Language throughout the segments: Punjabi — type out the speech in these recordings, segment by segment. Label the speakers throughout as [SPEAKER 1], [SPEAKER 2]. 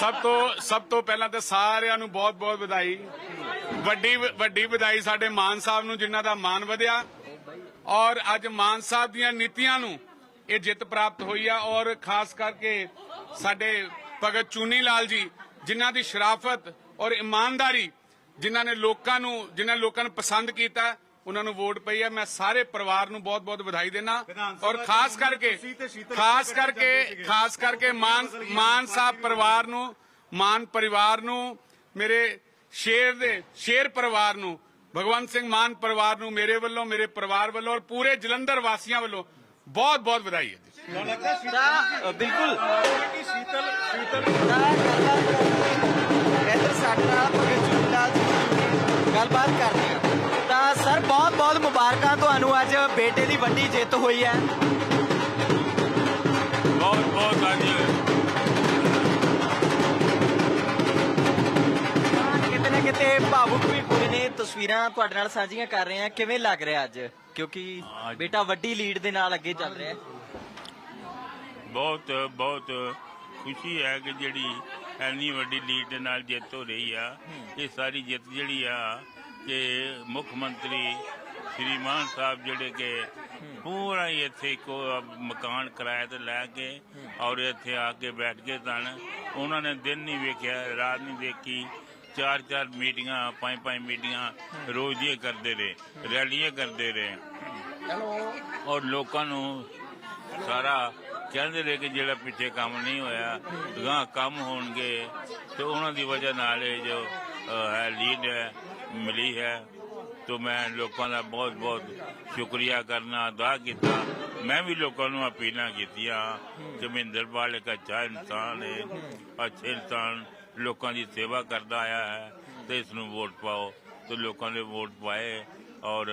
[SPEAKER 1] ਸਭ ਤੋਂ ਸਭ ਤੋਂ ਪਹਿਲਾਂ ਤਾਂ ਸਾਰਿਆਂ ਨੂੰ ਬਹੁਤ-ਬਹੁਤ ਵਧਾਈ। ਵੱਡੀ ਵੱਡੀ ਵਧਾਈ ਸਾਡੇ ਮਾਨ ਸਾਹਿਬ ਨੂੰ, ਜਿਨ੍ਹਾਂ ਦਾ ਮਾਨ ਵਧਿਆ। ਔਰ ਅੱਜ ਮਾਨ ਸਾਹਿਬ ਦੀਆਂ ਨੀਤੀਆਂ ਨੂੰ ਇਹ ਜਿੱਤ ਪ੍ਰਾਪਤ ਹੋਈ ਆ। ਔਰ ਖਾਸ ਕਰਕੇ ਸਾਡੇ ਭਗਤ ਚੂਨੀ ਲਾਲ ਜੀ, ਜਿਨ੍ਹਾਂ ਦੀ ਸ਼ਰਾਫਤ ਔਰ ਇਮਾਨਦਾਰੀ, ਜਿਨ੍ਹਾਂ ਨੇ ਲੋਕਾਂ ਨੂੰ, ਜਿਨ੍ਹਾਂ ਲੋਕਾਂ ਨੂੰ ਪਸੰਦ ਕੀਤਾ ਉਹਨਾਂ ਨੂੰ ਵੋਟ ਪਈ ਹੈ ਮੈਂ ਸਾਰੇ ਪਰਿਵਾਰ ਨੂੰ ਬਹੁਤ-ਬਹੁਤ ਵਧਾਈ ਦੇਣਾ ਔਰ ਖਾਸ ਕਰਕੇ ਖਾਸ
[SPEAKER 2] ਕਰਕੇ।
[SPEAKER 1] ਖਾਸ ਕਰਕੇ ਮਾਨ ਮਾਨ ਸਾਹਿਬ ਪਰਿਵਾਰ ਨੂੰ ਮਾਨ ਪਰਿਵਾਰ ਨੂੰ ਮੇਰੇ ਸ਼ੇਰ ਦੇ ਸ਼ੇਰ ਪਰਿਵਾਰ ਨੂੰ ਭਗਵੰਤ ਸਿੰਘ ਮਾਨ ਪਰਿਵਾਰ ਨੂੰ ਮੇਰੇ ਵੱਲੋਂ ਮੇਰੇ ਪਰਿਵਾਰ ਵੱਲੋਂ ਔਰ ਪੂਰੇ ਜਲੰਧਰ ਵਾਸੀਆਂ ਵੱਲੋਂ ਬਹੁਤ ਬਹੁਤ ਵਧਾਈ ਹੈ
[SPEAKER 3] ਬਿਲਕੁਲ
[SPEAKER 2] ਸ਼ੀਤਲ ਸ਼ੀਤਲ
[SPEAKER 3] ਸਾਡੇ ਵੱਡੀ ਜਿੱਤ ਹੋਈ ਹੈ।
[SPEAKER 4] ਬਹੁਤ ਬਹੁਤ
[SPEAKER 3] ਤਾਂ ਕਿਤੇ ਨਾ ਕਿਤੇ ਭਾਵੁਕ ਵੀ ਹੋਏ ਨੇ ਤਸਵੀਰਾਂ ਤੁਹਾਡੇ ਨਾਲ ਸਾਂਝੀਆਂ ਕਰ ਰਹੇ ਆ ਕਿਵੇਂ ਲੱਗ ਰਿਹਾ ਅੱਜ? ਕਿਉਂਕਿ ਬੇਟਾ ਵੱਡੀ ਲੀਡ ਦੇ ਨਾਲ ਅੱਗੇ ਚੱਲ ਰਿਹਾ ਹੈ।
[SPEAKER 4] ਬਹੁਤ ਬਹੁਤ ਖੁਸ਼ੀ ਹੈ ਕਿ ਜਿਹੜੀ ਐਨੀ ਵੱਡੀ ਲੀਡ ਦੇ ਨਾਲ ਜਿੱਤ ਹੋ ਰਹੀ ਆ। ਇਹ ਸਾਰੀ ਜਿੱਤ ਜਿਹੜੀ ਆ ਕਿ ਮੁੱਖ ਮੰਤਰੀ ਸ੍ਰੀ ਮਾਨ ਸਾਹਿਬ ਜਿਹੜੇ ਕਿ ਪੂਰਾ ਹੀ ਇੱਥੇ ਕੋ ਮਕਾਨ ਕਿਰਾਏ ਤੇ ਲੈ ਕੇ ਔਰ ਇੱਥੇ ਆ ਕੇ ਬੈਠ ਕੇ ਸਨ ਉਹਨਾਂ ਨੇ ਦਿਨ ਨਹੀਂ ਵੇਖਿਆ ਰਾਤ ਨਹੀਂ ਦੇਖੀ ਚਾਰ ਚਾਰ ਮੀਟਿੰਗਾਂ ਪੰਜ ਪੰਜ ਮੀਟਿੰਗਾਂ ਰੋਜ਼ ਦੀਆਂ ਕਰਦੇ ਰਹੇ ਰੈਲੀਆਂ ਕਰਦੇ ਰਹੇ। ਔਰ ਲੋਕਾਂ ਨੂੰ ਸਾਰਾ ਕਹਿੰਦੇ ਰਹੇ ਕਿ ਜਿਹੜਾ ਪਿੱਛੇ ਕੰਮ ਨਹੀਂ ਹੋਇਆ ਗਾਂ ਕੰਮ ਹੋਣਗੇ ਤੇ ਉਹਨਾਂ ਦੀ ਵਜ੍ਹਾ ਨਾਲ ਇਹ ਜੋ ਹੈ ਲੀਡ ਹੈ ਮਿਲੀ ਹੈ। ਤੋ ਮੈਂ ਲੋਕਾਂ ਦਾ ਬਹੁਤ ਬਹੁਤ ਸ਼ੁਕਰੀਆ ਕਰਨਾ ਅਦਾ ਕੀਤਾ। ਮੈਂ ਵੀ ਲੋਕਾਂ ਨੂੰ ਅਪੀਲਾਂ ਕੀਤੀਆਂ ਕਿ ਮਹਿੰਦਰਪਾਲ ਇੱਕ ਅੱਛਾ ਇਨਸਾਨ ਹੈ ਅੱਛੇ ਇਨਸਾਨ ਲੋਕਾਂ ਦੀ ਸੇਵਾ ਕਰਦਾ ਆਇਆ ਹੈ ਤੇ ਇਸ ਨੂੰ ਵੋਟ ਪਾਓ। ਤੇ ਲੋਕਾਂ ਨੇ ਵੋਟ ਪਾਏ ਔਰ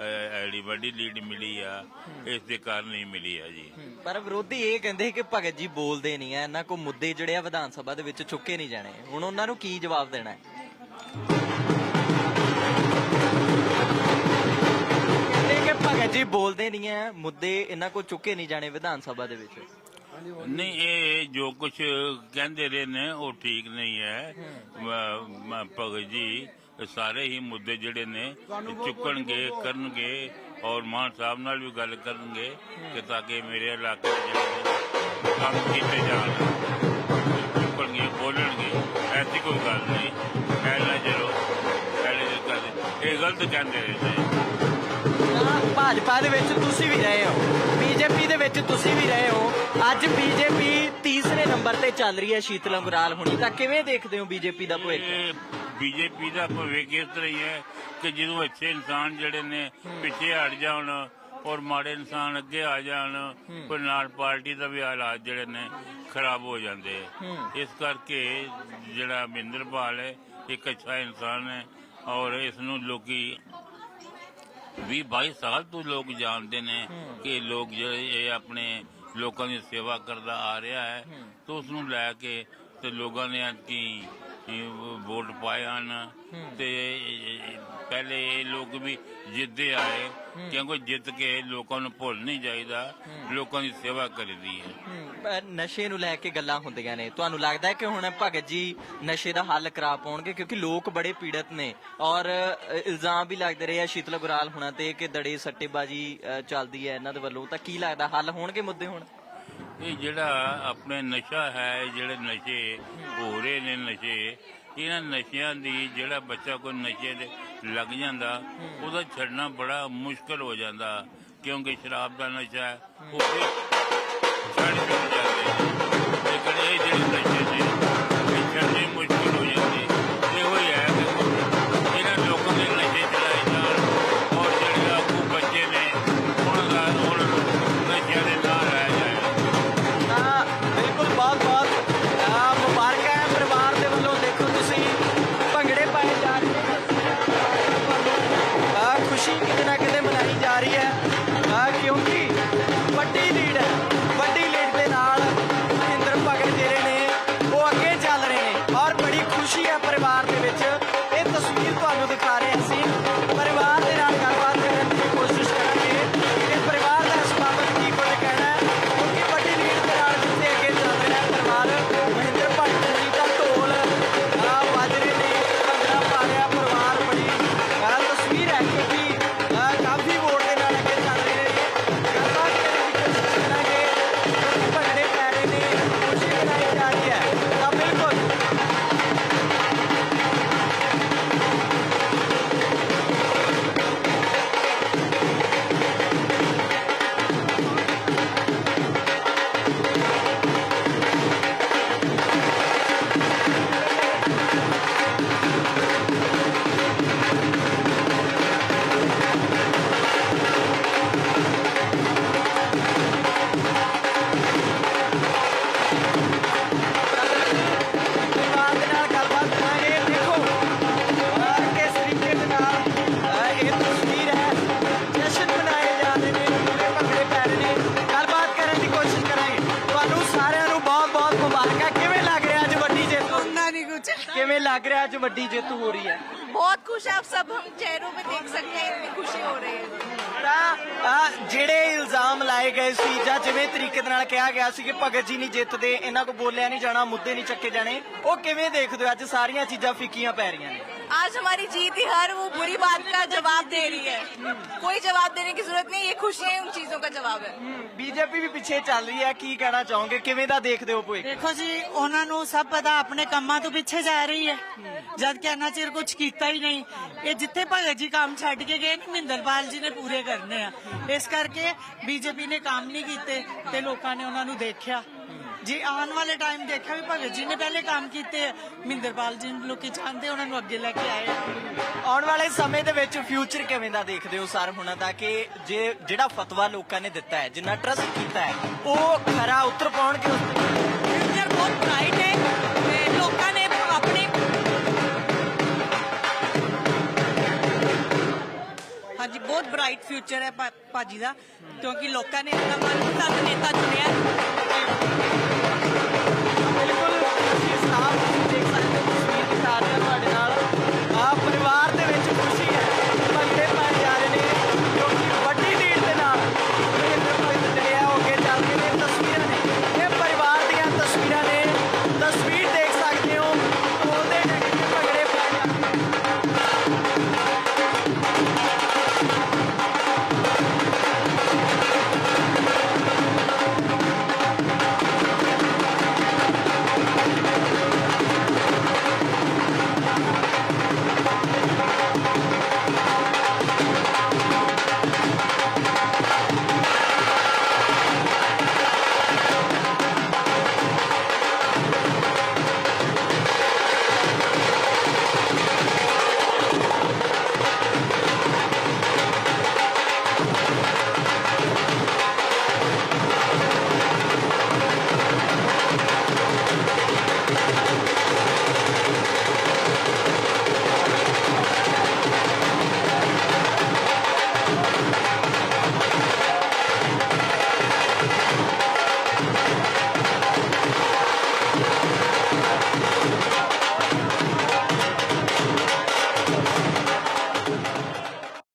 [SPEAKER 4] ਐਡੀ ਵੱਡੀ ਲੀਡ ਮਿਲੀ ਆ, ਇਸ ਦੇ ਕਾਰਨ ਹੀ ਮਿਲੀ ਆ ਜੀ।
[SPEAKER 3] ਪਰ ਵਿਰੋਧੀ ਇਹ ਕਹਿੰਦੇ ਕਿ ਭਗਤ ਜੀ ਬੋਲਦੇ ਨਹੀਂ ਆ ਇਹਨਾਂ ਕੋ ਮੁੱਦੇ ਜਿਹੜੇ ਆ ਵਿਧਾਨ ਸਭਾ ਦੇ ਵਿੱਚ ਚੁੱਕੇ ਨਹੀਂ ਜਾਣੇ। ਹੁਣ ਉਹਨਾਂ ਨੂੰ ਕੀ ਜਵਾਬ ਦੇਣਾ ਹੈ? ਕਹਿੰਦੇ ਜੀ ਬੋਲਦੇ ਨਹੀਂ ਆ ਮੁੱਦੇ ਇਹਨਾਂ ਕੋ ਚੁੱਕੇ ਨਹੀਂ ਜਾਣੇ ਵਿਧਾਨ ਸਭਾ ਦੇ ਵਿੱਚ।
[SPEAKER 4] ਨਹੀਂ, ਇਹ ਜੋ ਕੁਝ ਕਹਿੰਦੇ ਰਹੇ ਨੇ, ਉਹ ਠੀਕ ਨਹੀਂ ਹੈ ਭਗਤ ਜੀ, ਸਾਰੇ ਹੀ ਮੁੱਦੇ ਜਿਹੜੇ ਨੇ, ਚੁੱਕਣਗੇ, ਕਰਨਗੇ ਔਰ ਮਾਨ ਸਾਹਿਬ ਨਾਲ ਵੀ ਗੱਲ ਕਰਨਗੇ ਕਿ ਤਾਂ ਕਿ ਮੇਰੇ ਇਲਾਕੇ ਜਿਹੜੇ ਕੰਮ ਕੀਤੇ ਜਾਣ। ਚੁੱਕਣਗੇ, ਬੋਲਣਗੇ, ਐਸੀ ਕੋਈ ਗੱਲ ਨਹੀਂ। ਪਹਿਲਾਂ ਚਲੋ ਪਹਿਲੇ ਇਹ ਗਲਤ ਕਹਿੰਦੇ ਰਹੇ ਨੇ।
[SPEAKER 3] ਭਾਜਪਾ ਦੇ ਵਿੱਚ ਤੁਸੀਂ ਵੀ ਰਹੇ ਹੋ। ਬੀਜੇਪੀ ਦੇ ਵਿੱਚ ਤੁਸੀਂ ਵੀ ਰਹੇ ਹੋ। ਅੱਜ ਬੀਜੇਪੀ ਤੀਸਰੇ ਨੰਬਰ ਤੇ ਚੱਲ ਰਹੀ ਹੈ ਸ਼ੀਤਲ ਅੰਗਰਾਲ ਹੁਣੀ। ਤਾਂ ਕਿਵੇਂ ਦੇਖਦੇ ਹੋ ਬੀਜੇਪੀ ਦਾ ਭਵਿੱਖ?
[SPEAKER 4] ਬੀਜੇਪੀ ਦਾ ਭਵਿੱਖ ਇਸ ਤਰ੍ਹਾਂ ਹੀ ਹੈ ਕਿ ਜਦੋਂ ਅੱਛੇ ਇਨਸਾਨ ਜਿਹੜੇ ਨੇ ਪਿੱਛੇ ਹਟ ਜਾਣ ਔਰ ਮਾੜੇ ਇਨਸਾਨ ਅੱਗੇ ਆ ਜਾਣ ਕੋਈ ਨਾਲ ਪਾਰਟੀ ਦਾ ਵੀ ਹਾਲਾਤ ਜਿਹੜੇ ਨੇ ਖਰਾਬ ਹੋ ਜਾਂਦੇ ਇਸ ਕਰਕੇ ਜਿਹੜਾ ਮਹਿੰਦਰਪਾਲ ਹੈ ਇੱਕ ਅੱਛਾ ਇਨਸਾਨ ਹੈ ਔਰ ਇਸ ਨੂੰ ਲੋਕੀ ਵੀਹ 22 ਸਾਲ ਤੋਂ ਲੋਕ ਜਾਣਦੇ ਨੇ ਕਿ ਲੋਕ ਜਿਹੜੇ ਇਹ ਆਪਣੇ ਲੋਕਾਂ ਦੀ ਸੇਵਾ ਕਰਦਾ ਆ ਰਿਹਾ ਹੈ ਤੇ ਉਸ ਨੂੰ ਲੈ ਕੇ ਤੇ ਲੋਕਾਂ ਨੇ ਕੀ ਵੋਟ ਪਾਏ ਹਨ ਤੇ ਪਹਿਲੇ ਇਹ ਲੋਕ ਵੀ ਜਿੱਦੇ ਆਏ ਕਿਉਂਕਿ ਜਿੱਤ ਕੇ ਲੋਕਾਂ ਨੂੰ ਭੁੱਲ ਨਹੀਂ ਜਾਈਦਾ ਲੋਕਾਂ ਦੀ ਸੇਵਾ ਕਰੀਦੀ ਹੈ।
[SPEAKER 3] ਨਸ਼ੇ ਨੂੰ ਲੈ ਕੇ ਗੱਲਾਂ ਹੁੰਦੀਆਂ ਨੇ। ਤੁਹਾਨੂੰ ਲੱਗਦਾ ਹੈ ਕਿ ਹੁਣ ਭਗਤ ਜੀ ਨਸ਼ੇ ਦਾ ਹੱਲ ਕਰਾ ਪਾਉਣਗੇ? ਕਿਉਂਕਿ ਲੋਕ ਬੜੇ ਪੀੜਤ ਨੇ। ਔਰ ਇਲਜ਼ਾਮ ਵੀ ਲੱਗਦੇ ਰਹੇ ਆ ਸ਼ੀਤਲ ਗੁਰਾਲ ਹੁਣਾਂ ਤੇ ਕਿ ਦੜੇ ਸੱਟੇਬਾਜੀ ਚੱਲਦੀ ਹੈ ਇਹਨਾਂ ਦੇ ਵੱਲੋਂ। ਤਾਂ ਕੀ ਲੱਗਦਾ ਹੱਲ ਹੋਣਗੇ ਮੁੱਦੇ ਹੁਣ?
[SPEAKER 4] ਇਹ ਜਿਹੜਾ ਆਪਣੇ ਨਸ਼ਾ ਹੈ ਜਿਹੜੇ ਨਸ਼ੇ ਹੋ ਰਹੇ ਨੇ ਨਸ਼ੇ ਇਹਨਾਂ ਨਸ਼ਿਆਂ ਦੀ ਜਿਹੜਾ ਬੱਚਾ ਕੋਈ ਨਸ਼ੇ ਦੇ ਲੱਗ ਜਾਂਦਾ ਉਹਦਾ ਛੱਡਣਾ ਬੜਾ ਮੁਸ਼ਕਲ ਹੋ ਜਾਂਦਾ ਕਿਉਂਕਿ ਸ਼ਰਾਬ ਦਾ ਨਸ਼ਾ ਉਹ ਫਿਰ ਛੱਡ ਨਹੀਂ ਜਾਂਦੇ ਲੇਕਿਨ ਇਹ ਜਿਹੜੇ
[SPEAKER 3] ਲੱਗ ਰਿਹਾ ਅੱਜ ਵੱਡੀ ਜਿੱਤ ਹੋ ਰਹੀ ਹੈ
[SPEAKER 5] बहुत खुश है आप सब हम चेहरों में देख सकते हैं इतनी खुशी हो रही है
[SPEAKER 3] ਤਾਂ ਆਹ ਜਿਹੜੇ ਇਲਜ਼ਾਮ ਲਾਏ ਗਏ ਸੀ ਜਾਂ ਜਿਵੇਂ ਤਰੀਕੇ ਦੇ ਨਾਲ ਕਿਹਾ ਗਿਆ ਸੀ ਕਿ ਭਗਤ ਜੀ ਨਹੀਂ ਜਿੱਤਦੇ ਇਹਨਾਂ ਕੋ ਬੋਲਿਆ ਨਹੀਂ ਜਾਣਾ ਮੁੱਦੇ ਨਹੀਂ ਚੱਕੇ ਜਾਣੇ ਉਹ ਕਿਵੇਂ ਦੇਖਦੇ ਹੋ ਅੱਜ ਸਾਰੀਆਂ ਚੀਜ਼ਾਂ ਫਿੱਕੀਆਂ ਪੈ ਰਹੀਆਂ ਨੇ
[SPEAKER 5] आज हमारी जीत ही हर वो बुरी बात का जवाब दे रही है कोई जवाब देने की जरूरत नहीं ये खुशियां ही उन चीजों का जवाब है
[SPEAKER 3] ਬੀਜੇਪੀ ਵੀ ਪਿੱਛੇ ਚੱਲ ਰਹੀ ਹੈ ਕੀ ਕਹਿਣਾ ਚਾਹੋਗੇ ਕਿਵੇਂ ਦਾ ਦੇਖਦੇ ਹੋ ਭੁਇਕ
[SPEAKER 6] ਦੇਖੋ ਜੀ ਉਹਨਾਂ ਨੂੰ ਸਭ ਪਤਾ ਆਪਣੇ ਕੰਮਾਂ ਤੋਂ ਪਿੱਛੇ ਜਾ ਰਹੀ ਹੈ ਜਦ ਕਿ ਇੰਨਾ ਚਿਰ ਕੁਝ ਕੀਤਾ ਹੀ ਨਹੀਂ ਇਹ ਜਿੱਥੇ ਭਗਤ ਜੀ ਕੰਮ ਛੱਡ ਕੇ ਗਏ ਨੇ ਮਹਿੰਦਰਪਾਲ ਜੀ ਨੇ ਪੂਰੇ ਕਰਨੇ ਆ ਇਸ ਕਰਕੇ ਬੀਜੇਪੀ ਨੇ ਕੰਮ ਨਹੀਂ ਕੀਤੇ ਤੇ ਲੋਕਾਂ ਨੇ ਉਹਨਾਂ ਨੂੰ ਦੇਖਿਆ ਜੀ ਆਉਣ ਵਾਲੇ ਟਾਈਮ ਦੇਖਿਆ ਵੀ ਭਗਤ ਜੀ ਨੇ ਪਹਿਲੇ ਕੰਮ ਕੀਤੇ। ਮਹਿੰਦਰਪਾਲ ਜੀ ਨੂੰ ਲੋਕੀ ਚਾਹੁੰਦੇ ਉਹਨਾਂ ਨੂੰ ਅੱਗੇ ਲੈ ਕੇ ਆਏ ਆ
[SPEAKER 3] ਆਉਣ ਵਾਲੇ ਸਮੇਂ ਦੇ ਵਿੱਚ ਫਿਊਚਰ ਕਿਵੇਂ ਦਾ ਦੇਖਦੇ ਹੋ ਸਰ ਹੁਣਾਂ ਦਾ ਕਿ ਜੇ ਜਿਹੜਾ ਫਤਵਾ ਲੋਕਾਂ ਨੇ ਦਿੱਤਾ ਹੈ ਜਿੰਨਾ ਟਰਸਟ ਕੀਤਾ ਹੈ ਉਹ ਖਰਾ ਉਤਰ ਪਾਉਣਗੇ ਉਸ ਤੇ
[SPEAKER 6] ਫਿਊਚਰ ਬਹੁਤ ਬ੍ਰਾਈਟ ਹੈ ਤੇ ਲੋਕਾਂ ਨੇ ਆਪਣੇ ਹਾਂਜੀ ਬਹੁਤ ਬ੍ਰਾਈਟ ਫਿਊਚਰ ਹੈ ਭਾਜੀ ਦਾ ਕਿਉਂਕਿ ਲੋਕਾਂ ਨੇ ਆਪਣਾ ਮਨਪਸੰਦ ਨੇਤਾ ਚੁਣਿਆ ਹੈ।